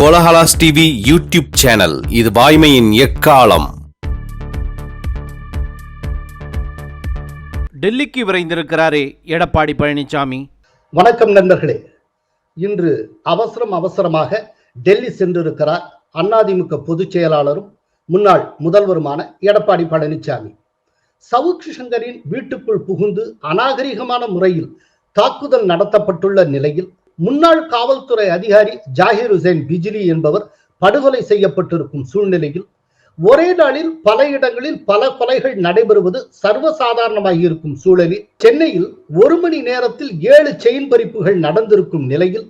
Kolahalas TV YouTube channel. இது வாய்மையின் எக்காலம். டெல்லிக்கு விரைந்திருக்கிறாரே எடப்பாடி பழனிசாமி வணக்கம் நண்பர்களே. இன்று அவசரம் அவசரமாக டெல்லி சென்றிருக்கிறார் அதிமுக பொதுச் செயலாளரும் முன்னாள் முதல்வருமான எடப்பாடி பழனிசாமி சவுக்கு சங்கரின் வீட்டுக்குள் புகுந்து அநாகரிகமான முறையில் தாக்குதல் நடத்தப்பட்டுள்ள நிலையில் முன்னாள் காவல்துறை அதிகாரி ஜாகிர் ஹுசைன் பிஜிலி என்பவர் படுகொலை செய்யப்பட்டிருக்கும் சூழ்நிலையில் ஒரே நாளில் பல இடங்களில் பல கொலைகள் நடைபெறுவது சர்வசாதாரணமாக இருக்கும் சூழலில் சென்னையில் ஒரு மணி நேரத்தில் ஏழு செயின் பறிப்புகள் நடந்திருக்கும் நிலையில்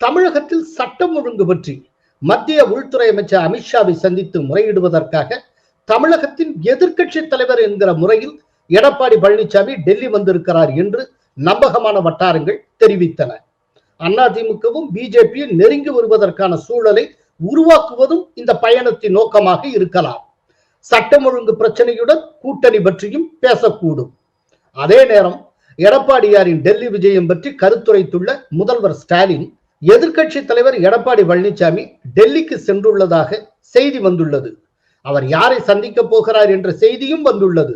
தமிழகத்தில் சட்டம் ஒழுங்கு பற்றி மத்திய உள்துறை அமைச்சர் அமித்ஷாவை சந்தித்து முறையிடுவதற்காக தமிழகத்தின் எதிர்க்கட்சி தலைவர் என்கிற முறையில் எடப்பாடி பழனிசாமி டெல்லி வந்திருக்கிறார் என்று நம்பகமான வட்டாரங்கள் தெரிவித்தன. அதிமுகவும் பிஜேபியும் நெருங்கி வருவதற்கான சூழலை உருவாக்குவதும் இந்த பயணத்தின் நோக்கமாக இருக்கலாம். சட்டம் ஒழுங்கு பிரச்சனையுடன் கூட்டணி பற்றியும் பேசக்கூடும். அதே நேரம் எடப்பாடியாரின் டெல்லி விஜயம் பற்றி கருத்துரைத்துள்ள முதல்வர் ஸ்டாலின் எதிர்க்கட்சி தலைவர் எடப்பாடி பழனிசாமி டெல்லிக்கு சென்றுள்ளதாக செய்தி வந்துள்ளது. அவர் யாரை சந்திக்க போகிறார் என்ற செய்தியும் வந்துள்ளது.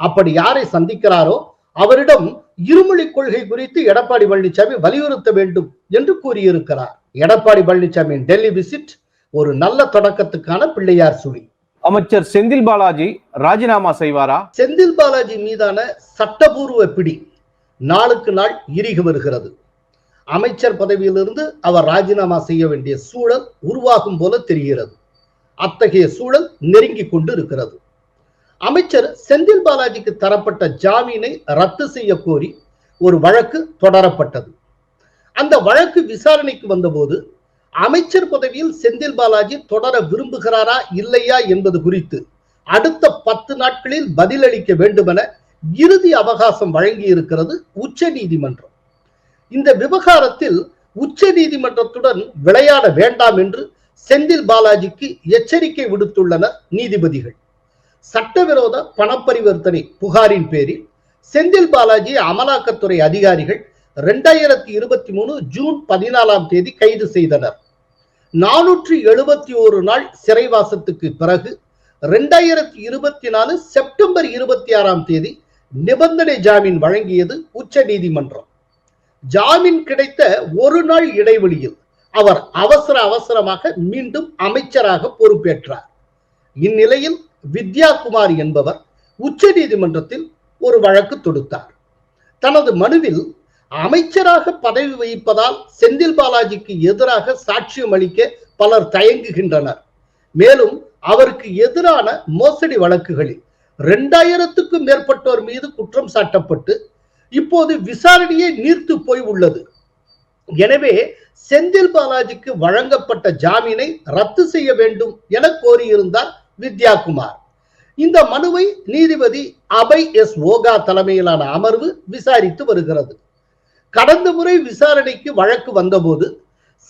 அப்படி யாரை சந்திக்கிறாரோ அவரிடம் இருமொழி கொள்கை குறித்து எடப்பாடி பழனிசாமி வலியுறுத்த வேண்டும் என்று கூறியிருக்கிறார். எடப்பாடி பழனிசாமியின் டெல்லி விசிட் ஒரு நல்ல தொடக்கத்துக்கான பிள்ளையார் சுழி. அமைச்சர் செந்தில் பாலாஜி ராஜினாமா செய்வாரா? செந்தில் பாலாஜி மீதான சட்டபூர்வ பிடி நாளுக்கு நாள் இறுகி வருகிறது. அமைச்சர் பதவியிலிருந்து அவர் ராஜினாமா செய்ய வேண்டிய சூழல் உருவாகும் போல தெரிகிறது. அத்தகைய சூழல் நெருங்கி கொண்டு இருக்கிறது அமைச்சர் செந்தில் பாலாஜிக்கு தரப்பட்ட ஜாமீனை ரத்து செய்ய கோரி ஒரு வழக்கு தொடரப்பட்டது. அந்த வழக்கு விசாரணைக்கு வந்தபோது அமைச்சர் பதவியில் செந்தில் பாலாஜி தொடர விரும்புகிறாரா இல்லையா என்பது குறித்து அடுத்த பத்து நாட்களில் பதிலளிக்க வேண்டுமென இறுதி அவகாசம் வழங்கி இருக்கிறது உச்ச நீதிமன்றம் இந்த விவகாரத்தில் உச்ச நீதிமன்றத்துடன் விளையாட வேண்டாம் என்று செந்தில் பாலாஜிக்கு எச்சரிக்கை விடுத்துள்ளனர் நீதிபதிகள். சட்டவிரோத பணப்பரிவர்த்தனை புகாரின் பேரில் செந்தில் பாலாஜி அமலாக்கத்துறை அதிகாரிகள் இரண்டாயிரத்தி இருபத்தி மூணு ஜூன் பதினாலாம் தேதி கைது செய்தனர். நானூற்றி எழுபத்தி ஒரு நாள் சிறைவாசத்துக்கு பிறகு இரண்டாயிரத்தி இருபத்தி நாலு செப்டம்பர் இருபத்தி ஆறாம் தேதி நிபந்தனை ஜாமீன் வழங்கியது உச்ச நீதிமன்றம். ஜாமீன் கிடைத்த ஒரு நாள் இடைவெளியில் அவர் அவசர அவசரமாக மீண்டும் அமைச்சராக பொறுப்பேற்றார். இந்நிலையில் வித்யா குமார் என்பவர் உச்ச நீதிமன்றத்தில் ஒரு வழக்கு தொடுத்தார். தனது மனுவில் அமைச்சராக பதவி வகிப்பதால் செந்தில் பாலாஜிக்கு எதிராக சாட்சியம் அளிக்க பலர் தயங்குகின்றனர். மேலும் அவருக்கு எதிரான மோசடி வழக்குகளில் இரண்டாயிரத்துக்கும் மேற்பட்டோர் மீது குற்றம் சாட்டப்பட்டு இப்போது விசாரணையே நீர்த்து போய் உள்ளது. எனவே செந்தில் பாலாஜிக்கு வழங்கப்பட்ட ஜாமீனை ரத்து செய்ய வேண்டும் என கோரியிருந்தார் வித்யாகுமார். இந்த மனுவை நீதிபதி அபய் எஸ் ஓகா தலைமையிலான அமர்வு விசாரித்து வருகிறது. கடந்த முறை விசாரணைக்கு வழக்கு வந்தபோது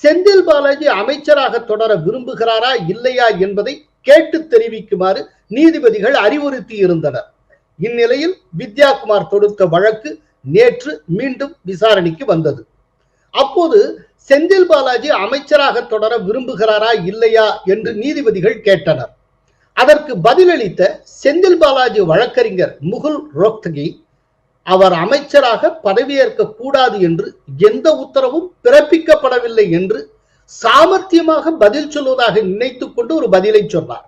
செந்தில் பாலாஜி அமைச்சராக தொடர விரும்புகிறாரா இல்லையா என்பதை கேட்டு தெரிவிக்குமாறு நீதிபதிகள் அறிவுறுத்தி இருந்தனர் இந்நிலையில் வித்யாகுமார் தொடுத்த வழக்கு நேற்று மீண்டும் விசாரணைக்கு வந்தது. அப்போது செந்தில் பாலாஜி அமைச்சராக தொடர விரும்புகிறாரா இல்லையா என்று நீதிபதிகள் கேட்டனர். அதற்கு பதிலளித்த செந்தில் பாலாஜி வழக்கறிஞர் முகுல் ரோக்தகி அவர் அமைச்சராக பதவியேற்க கூடாது என்று எந்த உத்தரவும் பிறப்பிக்கப்படவில்லை என்று சாமர்த்தியமாக பதில் சொல்வதாக நினைத்துக் கொண்டு ஒரு பதிலை சொன்னார்.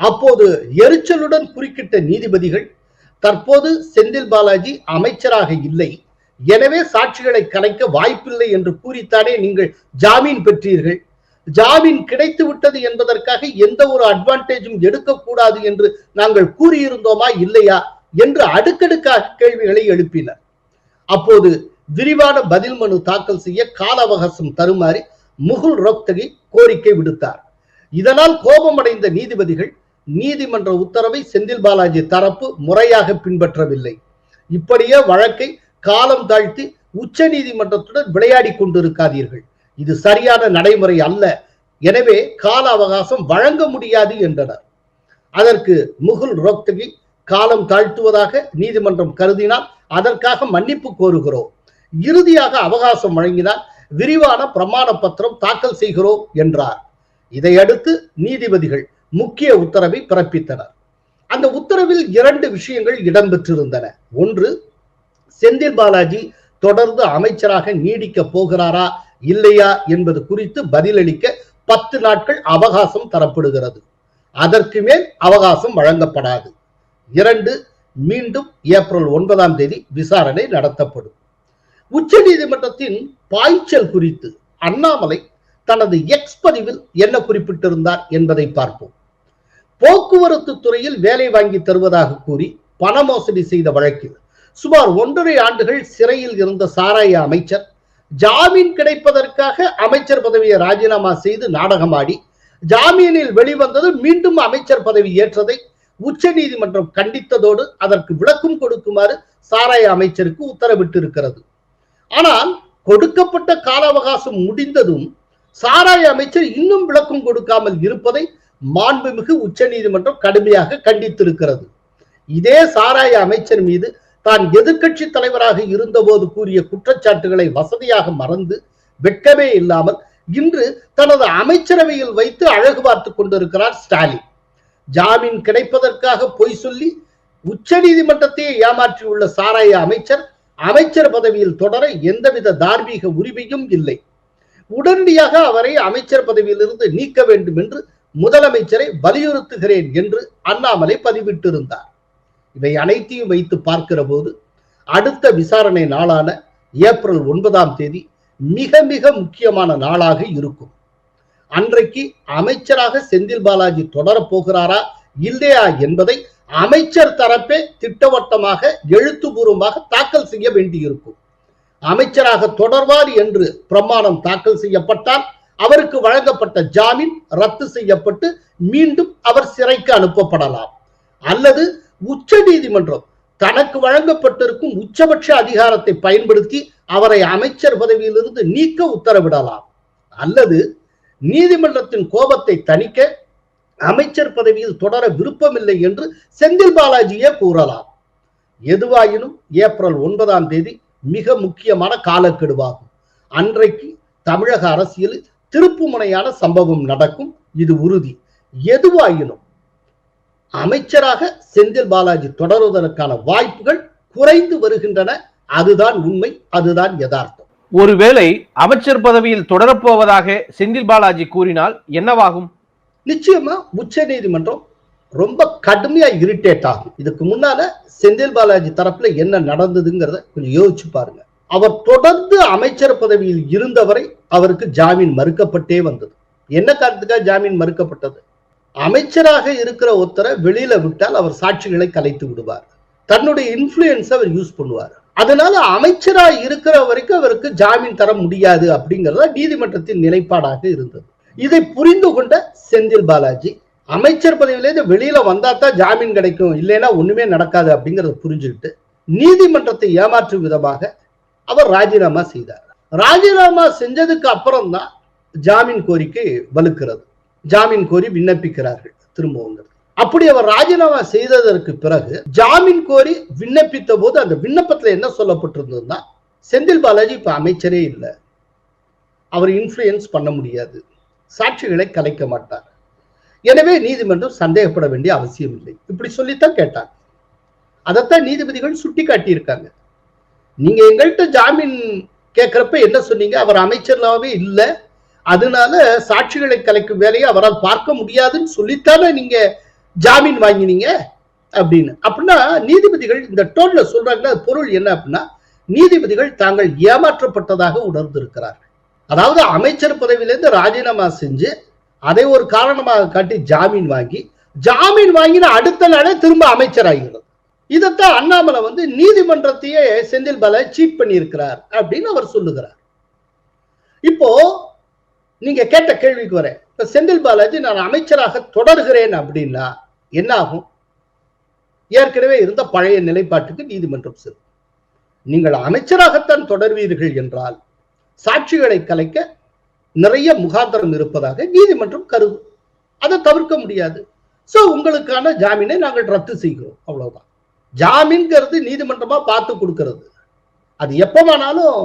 அப்போது எரிச்சலுடன் குறுக்கிட்ட நீதிபதிகள் தற்போது செந்தில் பாலாஜி அமைச்சராக இல்லை. எனவே சாட்சிகளை கலைக்க வாய்ப்பில்லை என்று கூறித்தானே நீங்கள் ஜாமீன் பெற்றீர்கள்? ஜாமீன் கிடைத்து விட்டது என்பதற்காக எந்த ஒரு அட்வான்டேஜும் எடுக்கக்கூடாது என்று நாங்கள் கூறியிருந்தோமா இல்லையா என்று அடுக்கடுக்காக கேள்விகளை எழுப்பினர். அப்போது விரிவான பதில் மனு தாக்கல் செய்ய கால அவகாசம் தருமாறி முகுல் ரோக்தகி கோரிக்கை விடுத்தார். இதனால் கோபமடைந்த நீதிபதிகள் நீதிமன்ற உத்தரவை செந்தில் பாலாஜி தரப்பு முறையாக பின்பற்றவில்லை. இப்படியே வழக்கை காலம் தாழ்த்தி உச்ச நீதிமன்றத்துடன் விளையாடி கொண்டிருக்காதீர்கள். இது சரியான நடைமுறை அல்ல. எனவே கால அவகாசம் வழங்க முடியாது என்றனர். அதற்கு முகுல் ரோக்தகி காலம் தாழ்த்துவதாக நீதிமன்றம் கருதினால் அதற்காக மன்னிப்பு கோருகிறோம். இறுதியாக அவகாசம் வழங்கினால் விரிவான பிரமாண பத்திரம் தாக்கல் செய்கிறோம் என்றார். இதையடுத்து நீதிபதிகள் முக்கிய உத்தரவை பிறப்பித்தனர். அந்த உத்தரவில் இரண்டு விஷயங்கள் இடம்பெற்றிருந்தன. ஒன்று செந்தில் பாலாஜி தொடர்ந்து அமைச்சராக நீடிக்க போகிறாரா இல்லையா என்பது குறித்து பதிலளிக்க பத்து நாட்கள் அவகாசம் தரப்படுகிறது. அதற்கு மேல் அவகாசம் வழங்கப்படாது. இரண்டு மீண்டும் ஏப்ரல் ஒன்பதாம் தேதி விசாரணை நடத்தப்படும். உச்ச நீதிமன்றத்தின் பாய்ச்சல் குறித்து அண்ணாமலை தனது எக்ஸ் பதிவில் என்ன குறிப்பிட்டிருந்தார் என்பதை பார்ப்போம். போக்குவரத்து துறையில் வேலை வாங்கி தருவதாக கூறி பண மோசடி செய்த வழக்கில் சுமார் ஒன்றரை ஆண்டுகள் சிறையில் இருந்த சாராய அமைச்சர் ஜாமீன் கிடைப்பதற்காக அமைச்சர் பதவியை ராஜினாமா செய்து நாடகமாடி ஜாமீனில் வெளிவந்தது மீண்டும் அமைச்சர் பதவி ஏற்றதை உச்ச நீதிமன்றம் கண்டித்ததோடு அதற்கு விளக்கம் கொடுக்குமாறு சாராய அமைச்சருக்கு உத்தரவிட்டிருக்கிறது. ஆனால் கொடுக்கப்பட்ட கால அவகாசம் முடிந்ததும் சாராய அமைச்சர் இன்னும் விளக்கம் கொடுக்காமல் இருப்பதை மாண்புமிகு உச்ச நீதிமன்றம் கடுமையாக கண்டித்திருக்கிறது. இதே சாராய அமைச்சர் மீது தான் எதிர்கட்சி தலைவராக இருந்தபோது கூறிய குற்றச்சாட்டுகளை வசதியாக மறந்து வெட்கமே இல்லாமல் இன்று தனது அமைச்சரவையில் வைத்து அழகு பார்த்து கொண்டிருக்கிறார் ஸ்டாலின். ஜாமீன் கிடைப்பதற்காக பொய் சொல்லி உச்ச நீதிமன்றத்தையே ஏமாற்றியுள்ள சாராய அமைச்சர் அமைச்சர் பதவியில் தொடர எந்தவித தார்மீக உரிமையும் இல்லை. உடனடியாக அவரை அமைச்சர் பதவியிலிருந்து நீக்க வேண்டும் என்று முதலமைச்சரை வலியுறுத்துகிறேன் என்று அண்ணாமலை பதிவிட்டிருந்தார். இவை அனைத்தையும் வைத்து பார்க்கிற போது அடுத்த விசாரணை நாளான ஏப்ரல் ஒன்பதாம் தேதி மிக மிக முக்கியமான நாளாக இருக்கும். அன்றைக்கு அமைச்சராக செந்தில் பாலாஜி தொடரப் போகிறாரா இல்லையா என்பதை அமைச்சர் தரப்பே திட்டவட்டமாக எழுத்துப்பூர்வமாக தாக்கல் செய்ய வேண்டியிருக்கும். அமைச்சராக தொடர்வார் என்று பிரமாணம் தாக்கல் செய்யப்பட்டால் அவருக்கு வழங்கப்பட்ட ஜாமீன் ரத்து செய்யப்பட்டு மீண்டும் அவர் சிறைக்கு அனுப்பப்படலாம். அல்லது உச்ச நீதிமன்றம் தனக்கு வழங்கப்பட்டிருக்கும் உச்சபட்ச அதிகாரத்தை பயன்படுத்தி அவரை அமைச்சர் பதவியிலிருந்து நீக்க உத்தரவிடலாம். அல்லது நீதிமன்றத்தின் கோபத்தை தணிக்க அமைச்சர் பதவியில் தொடர விருப்பமில்லை என்று செந்தில் பாலாஜியே கூறலாம். எதுவாயினும் ஏப்ரல் ஒன்பதாம் தேதி மிக முக்கியமான காலக்கெடுவாகும். அன்றைக்கு தமிழக அரசியலில் திருப்புமுனையான சம்பவம் நடக்கும். இது உறுதி. எதுவாயினும் அமைச்சராக செந்தில் பாலாஜி தொடருவதற்கான வாய்ப்புகள் குறைந்து வருகின்றன. அதுதான் உண்மை அதுதான் யதார்த்தம். ஒருவேளை அமைச்சர் பதவியில் தொடரப்போவதாக செந்தில் பாலாஜி கூறினால் என்னவாகும்? நிச்சயமா உச்ச நீதிமன்றம் ரொம்ப கடுமையா இரிட்டேட் ஆகும். இதுக்கு முன்னால செந்தில் பாலாஜி தரப்புல என்ன நடந்ததுங்கிறத கொஞ்சம் யோசிச்சு பாருங்க. அவர் தொடர்ந்து அமைச்சர் பதவியில் இருந்தவரை அவருக்கு ஜாமீன் மறுக்கப்பட்டே வந்தது. என்ன காரணத்துக்காக ஜாமீன் மறுக்கப்பட்டது? அமைச்சராக இருக்கிற ஒருத்தரை வெளியில விட்டால் அவர் சாட்சிகளை கலைத்து விடுவார். தன்னுடைய இன்ஃபுளுயன்ஸ் அவர் யூஸ் பண்ணுவார். அதனால அமைச்சரா இருக்கிற வரைக்கும் அவருக்கு ஜாமீன் தர முடியாது அப்படிங்கறத நீதிமன்றத்தின் நிலைப்பாடாக இருந்தது. இதை புரிந்து கொண்ட செந்தில் பாலாஜி அமைச்சர் பதவியிலேருந்து வெளியில வந்தா தான் ஜாமீன் கிடைக்கும் இல்லைன்னா ஒண்ணுமே நடக்காது அப்படிங்கறத புரிஞ்சுக்கிட்டு நீதிமன்றத்தை ஏமாற்றும் விதமாக அவர் ராஜினாமா செய்தார். ராஜினாமா செஞ்சதுக்கு அப்புறம் தான் ஜாமீன் கோரிக்கை வலுக்கிறது. ஜாமீன் கோரி விண்ணப்பிக்கிறார்கள் திரும்பவும் அப்படி அவர் ராஜினாமா செய்ததற்கு பிறகு ஜாமீன் கோரி விண்ணப்பித்த போது அந்த விண்ணப்பத்துல என்ன சொல்லப்பட்டிருந்ததுன்னா செந்தில் பாலாஜி இப்ப அமைச்சரே இல்லை. அவர் இன்ஃப்ளூயன்ஸ் பண்ண முடியாது. சாட்சிகளை கலைக்க மாட்டார். எனவே நீதிமன்றம் சந்தேகப்பட வேண்டிய அவசியம் இல்லை. இப்படி சொல்லித்தான் கேட்டார். அதைத்தான் நீதிபதிகள் சுட்டி காட்டியிருக்காங்க நீங்க எங்கள்கிட்ட ஜாமீன் கேட்கிறப்ப என்ன சொன்னீங்க? அவர் அமைச்சராகவே இல்லை. அதனால சாட்சிகளை கலைக்கும் வேலையை அவரால் பார்க்க முடியாதுன்னு சொல்லித்தானே நீங்க ஜாமீன் வாங்கினீங்க அப்படின்னு. அப்படின்னா நீதிபதிகள் இந்த டோன்ல சொல்றாங்க பொருள் என்ன அப்படின்னா நீதிபதிகள் தாங்கள் ஏமாற்றப்பட்டதாக உணர்ந்திருக்கிறார்கள். அதாவது அமைச்சர் பதவியிலிருந்து ராஜினாமா செஞ்சு அதை ஒரு காரணமாக காட்டி ஜாமீன் வாங்கி ஜாமீன் வாங்கின அடுத்த நாளே திரும்ப அமைச்சராகிறது. இதைத்தான் அண்ணாமலை வந்து நீதிமன்றத்தையே செந்தில் பாலாஜி சீட் பண்ணியிருக்கிறார் அப்படின்னு அவர் சொல்லுகிறார். இப்போ நீங்க கேட்ட கேள்விக்கு வரேன். இப்ப செந்தில் பாலாஜி நான் அமைச்சராக தொடர்கிறேன் அப்படின்னா என்ன ஆகும் ஏற்கனவே இருந்த பழைய நிலைப்பாட்டுக்கு நீதிமன்றம் செல்லும். நீங்கள் அமைச்சராகத்தான் தொடர்வீர்கள் என்றால் சாட்சிகளை கலைக்க நிறைய முகாந்திரம் இருப்பதாக நீதிமன்றம் கருதும். அதை தவிர்க்க முடியாது. சோ உங்களுக்கான ஜாமீனை நாங்கள் ரத்து செய்கிறோம். அவ்வளவுதான். ஜாமீன்கிறது நீதிமன்றமா பார்த்து கொடுக்கறது. அது எப்போ வேணாலும்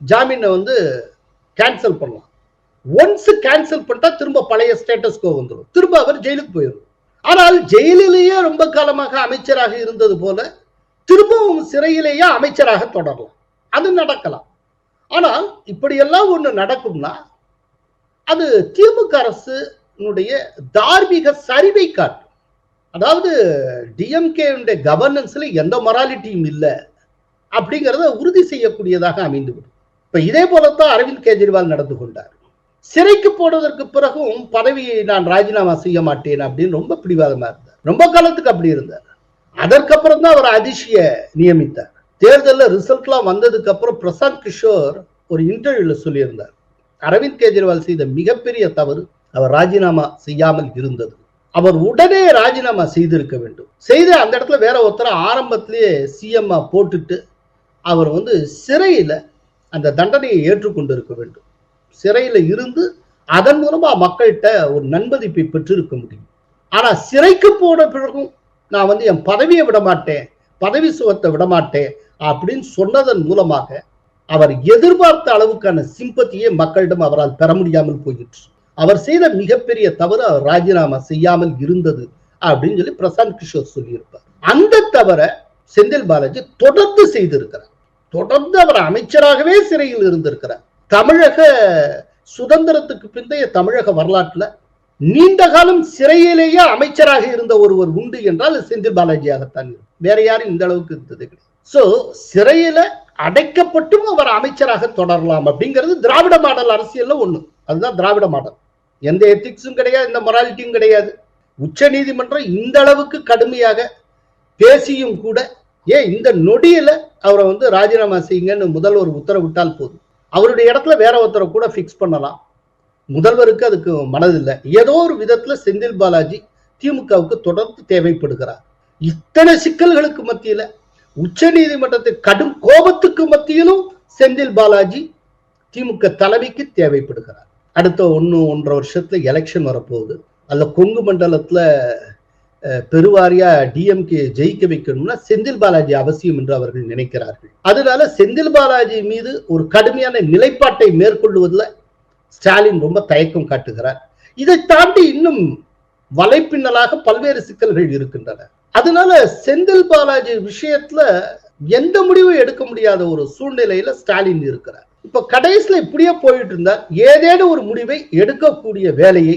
ஜாமீனை வந்து கேன்சல் பண்ணலாம். ஒன்ஸ் கேன்சல் பண்ணிட்டா திரும்ப பழைய ஸ்டேட்டஸ்கோ வந்துடும் திரும்ப அவர் ஜெயிலுக்கு போயிடும் ஆனால் ஜெயிலிலேயே ரொம்ப காலமாக அமைச்சராக இருந்தது போல திரும்பவும் சிறையிலேயே அமைச்சராக தொடரலாம். அது நடக்கலாம். ஆனால் இப்படியெல்லாம் ஒன்று நடக்கும்னா அது திமுக அரசுனுடைய தார்மீக சரிவை காட்டும். அதாவது டிஎம்கே கவர்னன்ஸ்ல எந்த மொராலிட்டியும் இல்லை அப்படிங்கிறத உறுதி செய்யக்கூடியதாக அமைந்துவிடும். இப்போ இதே போலத்தான் அரவிந்த் கெஜ்ரிவால் நடந்து கொண்டார். சிறைக்கு போனதற்கு பிறகும் பதவியை நான் ராஜினாமா செய்ய மாட்டேன் அப்படின்னு ரொம்ப பிடிவாதமா இருந்தார். ரொம்ப காலத்துக்கு அப்படி இருந்தார். அதற்கப்புறம் தான் அவர் அதிர்ஷிய நியமித்தார். தேர்தலில் ரிசல்ட்லாம் வந்ததுக்கு அப்புறம் பிரசாந்த் கிஷோர் ஒரு இன்டர்வியூல சொல்லியிருந்தார். அரவிந்த் கெஜ்ரிவால் செய்த மிகப்பெரிய தவறு அவர் ராஜினாமா செய்யாமல் இருந்தது. அவர் உடனே ராஜினாமா செய்திருக்க வேண்டும். செய்து அந்த இடத்துல வேற ஒருத்தரை ஆரம்பத்திலேயே சிஎம்மா போட்டுட்டு அவர் வந்து சிறையில அந்த தண்டனையை ஏற்றுக்கொண்டு இருக்க வேண்டும். சிறையில இருந்து அதன் மூலமா மக்கள்கிட்ட ஒரு நன்மதிப்பை பெற்றிருக்க முடியும். ஆனா சிறைக்கு போன பிறகும் நான் வந்து என் பதவியை விட மாட்டேன் பதவி சுகத்தை விட மாட்டேன் அப்படின்னு சொன்னதன் மூலமாக அவர் எதிர்பார்த்த அளவுக்கான சிம்பத்தியை மக்களிடம் அவரால் பெற முடியாமல் போயிற்று. அவர் செய்த மிகப்பெரிய தவறு அவர் ராஜினாமா செய்யாமல் இருந்தது அப்படின்னு சொல்லி பிரசாந்த் கிஷோர் சொல்லியிருப்பார். அந்த தவற செந்தில் பாலாஜி தொடர்ந்து செய்திருக்கிறார். தொடர்ந்து அவர் அமைச்சராகவே சிறையில் இருந்திருக்கிறார். தமிழக சுதந்திரத்துக்கு பிந்தைய தமிழக வரலாற்றுல நீண்ட காலம் சிறையிலேயே அமைச்சராக இருந்த ஒருவர் உண்டு என்றால் செந்தில் பாலாஜியாகத்தான் இருக்கும். வேற யாரும் இந்த அளவுக்கு இருந்தது கிடையாது. சோ சிறையில அடைக்கப்பட்டும் அவர் அமைச்சராக தொடரலாம் அப்படிங்கிறது திராவிட மாடல் அரசியல்ல ஒண்ணு. அதுதான் திராவிட மாடல். எந்த எத்திக்ஸும் கிடையாது எந்த மொராலிட்டியும் கிடையாது. உச்ச நீதிமன்றம் இந்த அளவுக்கு கடுமையாக பேசியும் கூட ஏன் இந்த நொடியில அவரை வந்து ராஜினாமா செய்யுங்கன்னு முதல்வர் உத்தரவிட்டால் போதும். அவருடைய இடத்துல வேற ஒருத்தரை கூட ஃபிக்ஸ் பண்ணலாம். முதல்வருக்கு அதுக்கு மனதில்லை. ஏதோ ஒரு விதத்துல செந்தில் பாலாஜி திமுகவுக்கு தொடர்ந்து தேவைப்படுகிறார். இத்தனை சிக்கல்களுக்கு மத்தியில உச்ச நீதிமன்றத்தின் கடும் கோபத்துக்கு மத்தியிலும் செந்தில் பாலாஜி திமுக தலைமைக்கு தேவைப்படுகிறார். அடுத்த ஒன்று ஒன்றரை வருஷத்துல எலெக்ஷன் வரப்போகுது. அதில் கொங்கு மண்டலத்துல பெருவாரியா டிஎம்கே ஜெயிக்க வைக்கணும்னா செந்தில் பாலாஜி அவசியம் என்று அவர்கள் நினைக்கிறார்கள். அதனால செந்தில் பாலாஜி மீது ஒரு கடுமையான நிலைப்பாட்டை மேற்கொள்வதில் ஸ்டாலின் ரொம்ப தயக்கம் காட்டுகிறார். இதை தாண்டி இன்னும் வலைப்பின்னலாக பல்வேறு சிக்கல்கள் இருக்கின்றன. அதனால செந்தில் பாலாஜி விஷயத்துல எந்த முடிவும் எடுக்க முடியாத ஒரு சூழ்நிலையில ஸ்டாலின் இருக்கிறார். இப்ப கடைசியில இப்படியே போயிட்டு இருந்தார் ஏதேனும் ஒரு முடிவை எடுக்கக்கூடிய வேலையை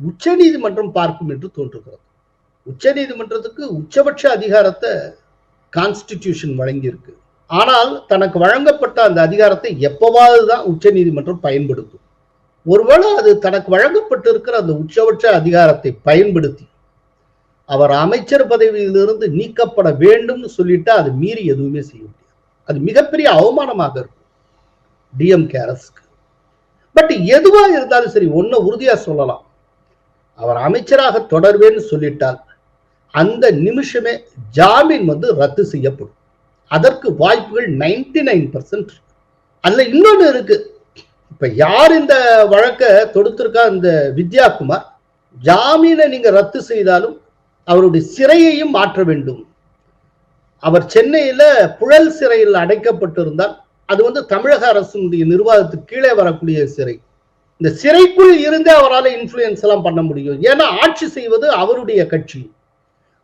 உச்சநீதிமன்றம் பார்க்கும் என்று தோன்றுகிறது. உச்சநீதிமன்றத்துக்கு உச்சபட்ச அதிகாரத்தை கான்ஸ்டிடியூஷன் வழங்கியிருக்கு. ஆனால் தனக்கு வழங்கப்பட்ட அந்த அதிகாரத்தை எப்பவாவது தான் உச்சநீதிமன்றம் பயன்படுத்தும். ஒருவேளை அது தனக்கு வழங்கப்பட்டிருக்கிற அந்த உச்சபட்ச அதிகாரத்தை பயன்படுத்தி அவர் அமைச்சர் பதவியிலிருந்து நீக்கப்பட வேண்டும்னு சொல்லிட்டா அது மீறி எதுவுமே செய்ய முடியாது. அது மிகப்பெரிய அவமானமாக இருக்கும் டிஎம்கே அரசுக்கு. பட் எதுவா இருந்தாலும் சரி ஒன்ன உறுதியா சொல்லலாம். அவர் அமைச்சராக தொடர்வேன்னு சொல்லிட்டால் அந்த நிமிஷமே ஜாமீன் வந்து ரத்து செய்யப்படும். அதற்கு வாய்ப்புகள் நைன்டி நைன் பர்சன்ட் அதுல இன்னொன்று இருக்கு. இப்ப யார் இந்த வழக்கை தொடுத்திருக்கா இந்த வித்யாகுமார்? ஜாமீனை நீங்க ரத்து செய்தாலும் அவருடைய சிறையையும் மாற்ற வேண்டும். அவர் சென்னையில புழல் சிறையில் அடைக்கப்பட்டிருந்தால் அது வந்து தமிழக அரசினுடைய நிர்வாகத்துக்கு கீழே வரக்கூடிய சிறை. இந்த சிறைக்குள் இருந்தே அவரால் இன்ஃப்ளூயன்ஸ் எல்லாம் பண்ண முடியும். ஏன்னா ஆட்சி செய்வது அவருடைய கட்சி.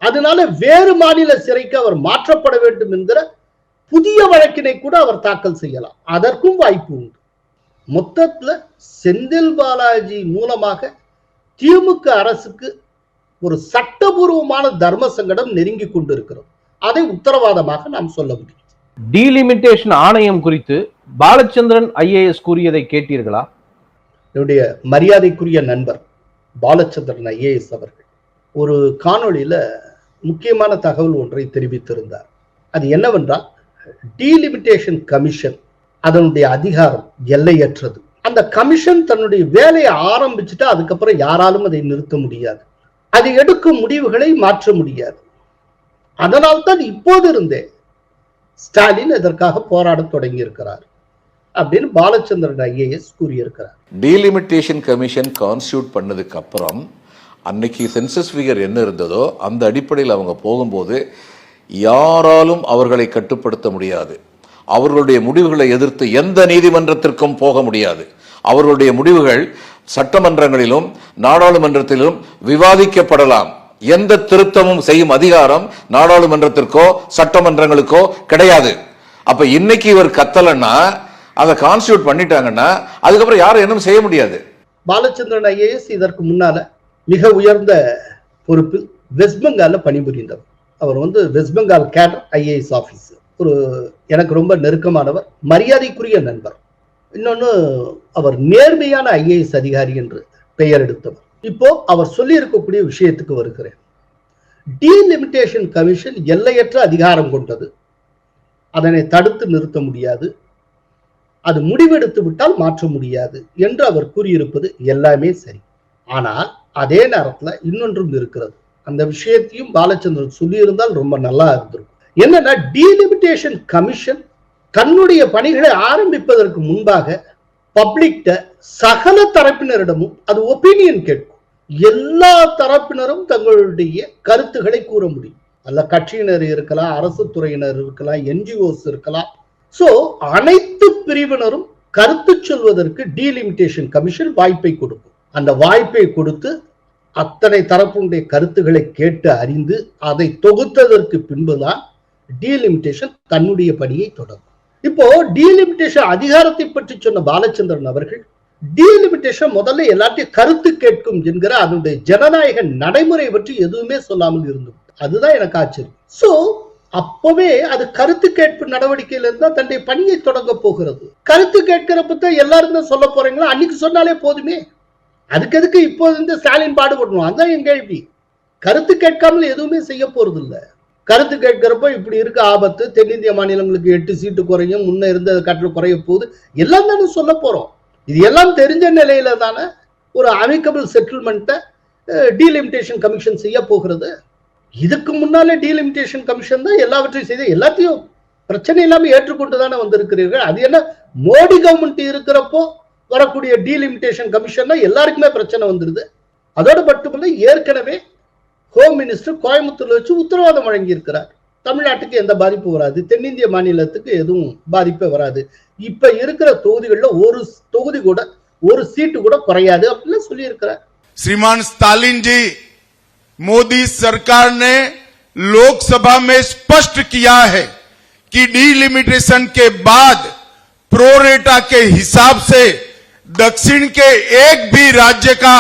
அதனால வேறு மாநில சிறைக்கு அவர் மாற்றப்பட வேண்டும் என்கிற புதிய வழக்கினை கூட அவர் தாக்கல் செய்யலாம். அதற்கும் வாய்ப்பு உண்டு. மொத்தத்துல செந்தில் பாலாஜி மூலமாக திமுக அரசுக்கு ஒரு சட்டபூர்வமான தர்ம சங்கடம் நெருங்கி கொண்டிருக்கிறது. அதை உத்தரவாதமாக நாம் சொல்ல முடியும். டீலிமிட்டேஷன் ஆணையம் குறித்து பாலச்சந்திரன் ஐஏஎஸ் கூறியதை கேட்டீர்களா? என்னுடைய மரியாதைக்குரிய நண்பர் பாலச்சந்திரன் ஐஏஎஸ் அவர்கள். ஒரு காணொளியில முக்கியமான தகவல் ஒன்றை தெரிவித்திருந்தார். அது என்னவென்றால் டீலிமிட்டேஷன் கமிஷன் அதனுடைய அதிகாரம் எல்லையற்றது. அந்த கமிஷன் தன்னுடைய வேலையை ஆரம்பிச்சுட்டா அதுக்கப்புறம் யாராலும் அதை நிறுத்த முடியாது. அது எடுக்கும் முடிவுகளை மாற்ற முடியாது. அதனால்தான் இப்போது இருந்தே ஸ்டாலின் இதற்காக போராட தொடங்கி இருக்கிறார் அப்படின்னு பாலச்சந்திரன் ஐஏஎஸ் கூறியிருக்கிறார். டீலிமிட்டேஷன் கமிஷன் கான்ஸ்டியூட் பண்ணதுக்கு அப்புறம் அன்னைக்கு சென்சஸ் ஃபிகர் என்ன இருந்ததோ அந்த அடிப்படையில் அவங்க போகும்போது யாராலும் அவர்களை கட்டுப்படுத்த முடியாது. அவர்களுடைய முடிவுகளை எதிர்த்து எந்த நீதிமன்றத்திற்கும் போக முடியாது. அவர்களுடைய முடிவுகள் சட்டமன்றங்களிலும் நாடாளுமன்றத்திலும் விவாதிக்கப்படலாம். எந்த திருத்தமும் செய்யும் அதிகாரம் நாடாளுமன்றத்திற்கோ சட்டமன்றங்களுக்கோ கிடையாது. அப்ப இன்னைக்கு இவர் கத்தலைன்னா அதை கான்ஸ்டியூட் பண்ணிட்டாங்கன்னா அதுக்கப்புறம் யாரும் என்ன செய்ய முடியாது. பாலச்சந்திரன் ஐஏஎஸ் இதற்கு முன்னால மிக உயர்ந்த பொறுப்பில் வெஸ்ட் பெங்காலில் பணிபுரிந்தவர். அவர் வந்து west Bengal cadre IAS office ஒரு எனக்கு ரொம்ப நெருக்கமானவர் மரியாதைக்குரிய நண்பர். இன்னொன்று அவர் நேர்மையான ஐஏஎஸ் அதிகாரி என்று பெயர் எடுத்தவர். இப்போ அவர் சொல்லி இருக்கக்கூடிய விஷயத்துக்கு வருகிறேன். டீலிமிட்டேஷன் கமிஷன் எல்லையற்ற அதிகாரம் கொண்டது. அதனை தடுத்து நிறுத்த முடியாது. அது முடிவெடுத்து விட்டால் மாற்ற முடியாது என்று அவர் கூறியிருப்பது எல்லாமே சரி. ஆனால் அதே நேரத்துல இன்னொன்றும் இருக்கிறது. அந்த விஷயத்தையும் பாலச்சந்திரன் சொல்லியிருந்தால் ரொம்ப நல்லா இருந்திருக்கும். என்னன்னா டீலிமிட்டேஷன் கமிஷன் தன்னுடைய பணிகளை ஆரம்பிப்பதற்கு முன்பாக பப்ளிக்ட சகல தரப்பினரிடமும் அது ஒப்பீனியன் கேட்கும். எல்லா தரப்பினரும் தங்களுடைய கருத்துக்களை கூற முடியும். அல்ல கட்சியினர் இருக்கலாம் அரசு துறையினர் இருக்கலாம் என்ஜிஓஸ் இருக்கலாம். சோ அனைத்து பிரிவினரும் கருத்து சொல்வதற்கு டீலிமிட்டேஷன் கமிஷன் வாய்ப்பை கொடுக்கும். அந்த வாய்ப்பை கொடுத்து அத்தனை தரப்புடைய கருத்துக்களை கேட்டு அறிந்து அதை தொகுத்ததற்கு பின்புதான் டீலிமிட்டேஷன் தன்னுடைய பணியை தொடரும் இப்போ டீலிமிட்டேஷன் அதிகாரத்தை பற்றி சொன்ன பாலச்சந்திரன் அவர்கள் டீலிமிட்டேஷன் முதல்ல எல்லாத்தையும் கருத்து கேட்கும் என்கிற அதனுடைய ஜனநாயக நடைமுறை பற்றி எதுவுமே சொல்லாமல் இருந்தது. அதுதான் எனக்கு ஆச்சரியம். சோ அப்பவே அது கருத்து கேட்பு நடவடிக்கையில இருந்தா தன்னுடைய பணியை தொடங்க போகிறது. கருத்து கேட்கிறப்ப தான் எல்லாரும் தான் சொல்ல போறீங்களா? அன்னைக்கு சொன்னாலே போதுமே. அதுக்கு எதுக்கு இப்போ இந்த ஸ்டாலின் பாடுபடணும் அதுதான் என் கேள்வி. கருத்து கேட்காமல் எதுவுமே செய்ய போறது இல்லை கருத்து கேட்கிறப்ப இப்படி இருக்க ஆபத்து தென்னிந்திய மாநிலங்களுக்கு எட்டு சீட்டு குறையும் முன்ன இருந்த கட்டணம் குறைய போகுது. எல்லாம் தானே சொல்ல போறோம். இது எல்லாம் தெரிஞ்ச நிலையில தானே ஒரு அமிக்கபிள் செட்டில்மெண்ட்டை டீலிமிட்டேஷன் கமிஷன் செய்ய போகிறது. இதுக்கு முன்னாலே டீலிமிட்டேஷன் கமிஷன் தான் எல்லாவற்றையும் செய்து எல்லாத்தையும் பிரச்சனை இல்லாமல் ஏற்றுக்கொண்டு தானே வந்திருக்கிறீர்கள். அது என்ன மோடி கவர்மெண்ட் இருக்கிறப்போ வரக்கூடிய டீலிமிட்டேஷன் கமிஷன் எல்லாருக்குமே பிரச்சனை வந்துருது அதோட மட்டுமல்ல ஏற்கனவே ஹோம் மினிஸ்டர் கோயம்புத்தூர்ல வச்சு உத்தரவாதம் வழங்கி இருக்கிறார் தமிழ்நாட்டுக்கு எந்த பாதிப்பும் வராது தென்னிந்திய மாநிலத்துக்கு எதுவும் பாதிப்பே வராது இப்ப இருக்கிற தொகுதிகளில் ஒரு தொகுதி கூட ஒரு சீட்டு கூட குறையாது அப்படின்னு சொல்லி இருக்கிறார் श्रीमान स्टालिन जी मोदी सरकार ने लोकसभा में स्पष्ट किया है कि डीलिमिटेशन के बाद प्रोरेटा के हिसाब से दक्षिण के एक भी राज्य का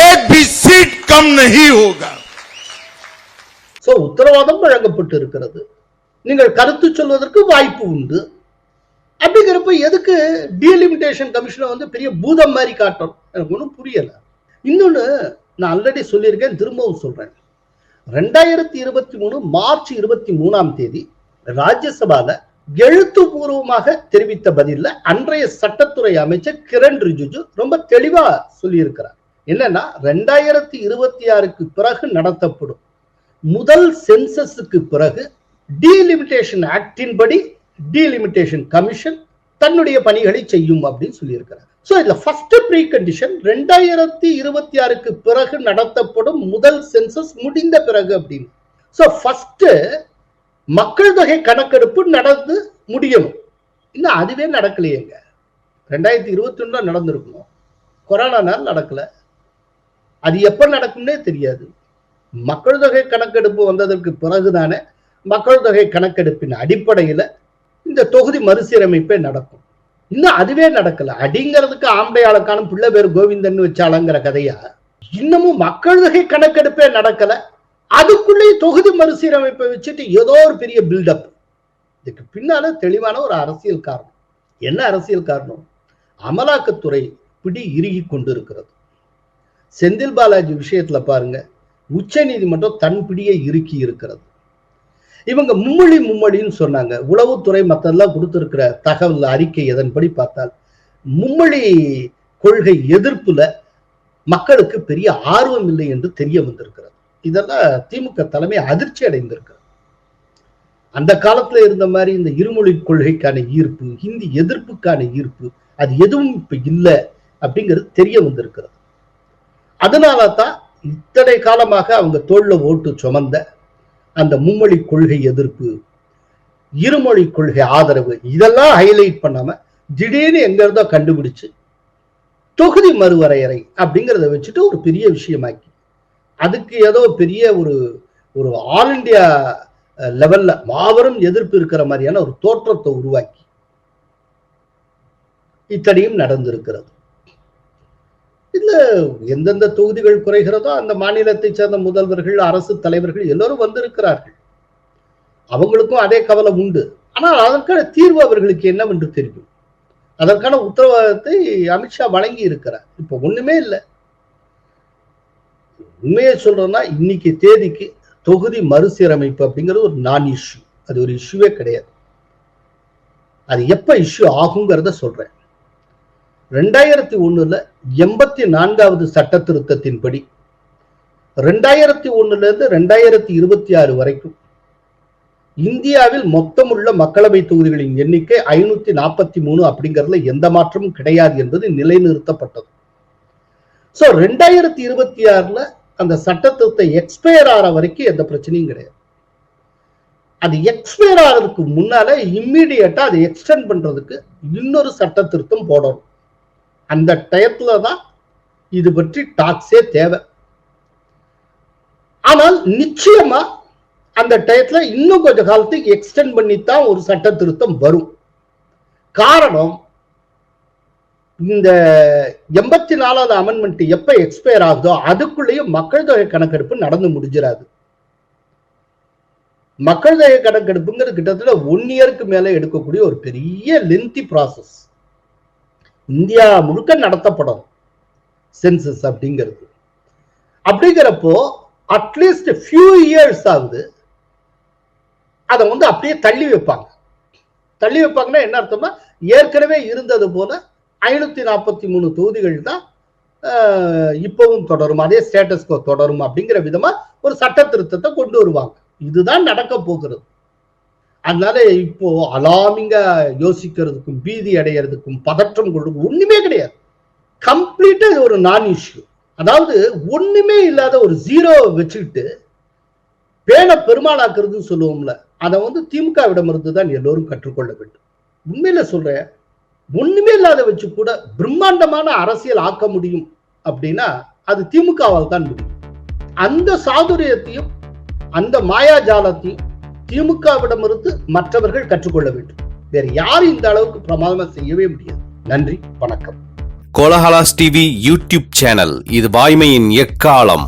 एक भी सीट कम नहीं होगा சோ உத்தரவாதம் வழங்கப்பட்டு இருக்கிறது நீங்கள் கருத்து சொல்வதற்கு வாய்ப்பு உண்டு அப்படிங்கிறப்ப எதுக்கு டீலிமிட்டேஷன் கமிஷனை வந்து பெரிய பூதம் மாதிரி காட்டணும் எனக்கு ஒன்றும் புரியல இன்னொன்னு நான் ஆல்ரெடி சொல்லியிருக்கேன் திரும்பவும் சொல்றேன் ரெண்டாயிரத்தி இருபத்தி மூணு மார்ச் இருபத்தி மூணாம் தேதி ராஜ்யசபால எழுத்துப்பூர்வமாக தெரிவித்த பதில அன்றைய சட்டத்துறை அமைச்சர் கிரண் ரிஜிஜு ரொம்ப தெளிவா சொல்லியிருக்கிறார். என்னன்னா ரெண்டாயிரத்தி இருபத்தி ஆறுக்கு பிறகு நடத்தப்படும் முதல் சென்சஸுக்கு பிறகு டீலிமிட்டேஷன் ஆக்டின் படி டீலிமிட்டேஷன் கமிஷன் தன்னுடைய பணிகளை செய்யும் அப்படின்னு சொல்லியிருக்கிறார். ஸோ இதில் ஃபர்ஸ்ட் ப்ரீ கண்டிஷன் ரெண்டாயிரத்தி இருபத்தி ஆறுக்கு பிறகு நடத்தப்படும் முதல் சென்சஸ் முடிந்த பிறகு அப்படின்னு. சோ ஃபர்ஸ்ட் மக்கள் தொகை கணக்கெடுப்பு நடந்து முடியணும் இன்னும் அதுவே நடக்கலையேங்க. ரெண்டாயிரத்தி இருபத்தி ஒண்ணுல நடந்திருக்கணும். கொரோனா நடக்கல. அது எப்ப நடக்கும்னே தெரியாது. மக்கள் தொகை கணக்கெடுப்பு வந்ததற்கு பிறகுதானே மக்கள் தொகை கணக்கெடுப்பின் அடிப்படையில இந்த தொகுதி மறுசீரமைப்பே நடக்கும். இன்னும் அதுவே நடக்கல. அடிங்கிறதுக்கு ஆம்பையாளக்கான பிள்ளை பேர் கோவிந்தன் வச்சாளங்கிற கதையா இன்னமும் மக்கள் தொகை கணக்கெடுப்பே நடக்கல. அதுக்குள்ளேயே தொகுதி மறுசீரமைப்பை வச்சுட்டு ஏதோ ஒரு பெரிய பில்டப் இதுக்கு பின்னால தெளிவான ஒரு அரசியல் காரணம். என்ன அரசியல் காரணம்? அமலாக்கத்துறை பிடி இறுகி கொண்டிருக்கிறது. செந்தில் பாலாஜி விஷயத்துல பாருங்க உச்ச நீதிமன்றம் தன் பிடியை இறுக்கி இருக்கிறது. இவங்க மும்மொழி மும்மொழின்னு சொன்னாங்க. உளவுத்துறை மத்தெல்லாம் கொடுத்திருக்கிற தகவல் அறிக்கை எதன்படி பார்த்தால் மும்மொழி கொள்கை எதிர்ப்புல மக்களுக்கு பெரிய ஆர்வம் இல்லை என்று தெரிய வந்திருக்கிறது. இதெல்லாம் திமுக தலைமை அதிர்ச்சி அடைந்திருக்கு. அந்த காலத்துல இருந்த மாதிரி இந்த இருமொழி கொள்கைக்கான ஈர்ப்பு ஹிந்தி எதிர்ப்புக்கான ஈர்ப்பு அது எதுவும் இப்ப இல்லை அப்படிங்கிறது தெரிய வந்திருக்கிறது. அதனால தான் இத்தனை காலமாக அவங்க தோல்ல ஓட்டு சுமந்த அந்த மும்மொழி கொள்கை எதிர்ப்பு இருமொழி கொள்கை ஆதரவு இதெல்லாம் ஹைலைட் பண்ணாம திடீர்னு எங்க இருந்தோ கண்டுபிடிச்சு தொகுதி மறுவரையறை அப்படிங்கிறத வச்சுட்டு ஒரு பெரிய விஷயமாக்கி அதுக்கு ஏதோ பெரிய ஒரு ஒரு ஆல் இண்டியா லெவல்ல மாபெரும் எதிர்ப்பு இருக்கிற மாதிரியான ஒரு தோற்றத்தை உருவாக்கி இத்தனையும் நடந்திருக்கிறது. இதுல எந்தெந்த தொகுதிகள் குறைகிறதோ அந்த மாநிலத்தை சேர்ந்த முதல்வர்கள் அரசு தலைவர்கள் எல்லோரும் வந்திருக்கிறார்கள். அவங்களுக்கும் அதே கவலை உண்டு. ஆனால் அதற்கான தீர்வு அவர்களுக்கு என்னவென்று தெரியும். அதற்கான உத்தரவாதத்தை அமித்ஷா வழங்கி இருக்கிறார் இப்ப ஒண்ணுமே இல்லை. உண்மையை சொல்றேன்னா இன்னைக்கு தேதிக்கு தொகுதி மறுசீரமைப்பு அப்படிங்கிறது ஒரு நான் இஷ்யூ அது ஒரு இஷ்யூவே கிடையாது. அது எப்ப இஷ்யூ ஆகுங்கிறத சொல்றேன். ரெண்டாயிரத்தி ஒண்ணுல எண்பத்தி நான்காவது சட்ட திருத்தத்தின்படி ரெண்டாயிரத்தி ஒண்ணுல இருந்து ரெண்டாயிரத்தி இருபத்தி ஆறு வரைக்கும் இந்தியாவில் மொத்தம் உள்ள மக்களவை தொகுதிகளின் எண்ணிக்கை ஐநூத்தி நாற்பத்தி மூணு அப்படிங்கிறதுல எந்த மாற்றமும் கிடையாது என்பது நிலைநிறுத்தப்பட்டது. சோ ரெண்டாயிரத்தி இருபத்தி ஆறுல அந்த சட்டத்திருத்தம் எக்ஸ்பயர் ஆற வரைக்கும் எந்த பிரச்சனையும் கிடையாது. அது எக்ஸ்பயர் ஆகிறதுக்கு முன்னால இம்மிடியட்டா அதை எக்ஸ்டெண்ட் பண்றதுக்கு இன்னொரு சட்ட திருத்தம் போடணும். அந்த டயத்துல தான் இது பற்றி டாக்ஸே தேவை. ஆனால் நிச்சயமா அந்த டயத்துல இன்னும் கொஞ்ச காலத்துக்கு எக்ஸ்டெண்ட் பண்ணித்தான் ஒரு சட்ட திருத்தம் வரும். காரணம் இந்த எண்பத்தி நாலாவது அமெண்ட்மெண்ட் எப்ப எக்ஸ்பயர் ஆகுதோ அதுக்குள்ளேயும் மக்கள் தொகை கணக்கெடுப்பு நடந்து முடிஞ்சிடாது. மக்கள் தொகை கணக்கெடுப்புங்கிறது கிட்டத்தட்ட ஒன் இயருக்கு மேல எடுக்கக்கூடிய ஒரு பெரிய லென்த்தி ப்ராசஸ் இந்தியா முழுக்க நடத்தப்படும் சென்சஸ் அப்படிங்கிறது. அப்படிங்கிறப்போ அட்லீஸ்ட் ஃபியூ இயர்ஸ் ஆகுது. அதை வந்து அப்படியே தள்ளி வைப்பாங்க. தள்ளி வைப்பாங்கன்னா என்ன அர்த்தம்னா ஏற்கனவே இருந்தது போல ஐநூத்தி நாற்பத்தி மூணு தொகுதிகள் தான் ஆஹ், இப்பவும் தொடரும். அதே ஸ்டேட்டஸ்கோ தொடரும் அப்படிங்கிற விதமா ஒரு சட்ட திருத்தத்தை கொண்டு வருவாங்க. இதுதான் நடக்க போகிறது. அதனால இப்போ அலாமிங்க யோசிக்கிறதுக்கும் பீதி அடையிறதுக்கும் பதற்றம் கொள்ளும் ஒண்ணுமே கிடையாது. கம்ப்ளீட்டா இது ஒரு நான் இஷ்யூ அதாவது ஒண்ணுமே இல்லாத ஒரு ஜீரோ வச்சுக்கிட்டு பேனை பெருமாளாக்குறதுன்னு சொல்லுவோம்ல அதை வந்து திமுகவிடமிருந்து தான் எல்லோரும் கற்றுக்கொள்ள வேண்டும். உண்மையில சொல்றேன் ஒண்ணுமே இல்லாத வச்சு கூட பிரம்மாண்டமான அரசியல் ஆக்க முடியும் அப்படின்னா அது திமுகவால் தான் முடியும். அந்த சாதுரியத்தையும் அந்த மாயாஜாலத்தையும் திமுகவிடமிருந்து மற்றவர்கள் கற்றுக்கொள்ள வேண்டும். வேற யாரும் இந்த அளவுக்கு பிரமாதமா செய்யவே முடியாது. நன்றி வணக்கம். கோலஹலாஸ் டிவி யூடியூப் சேனல் இது வாய்மையின் எக்காலம்.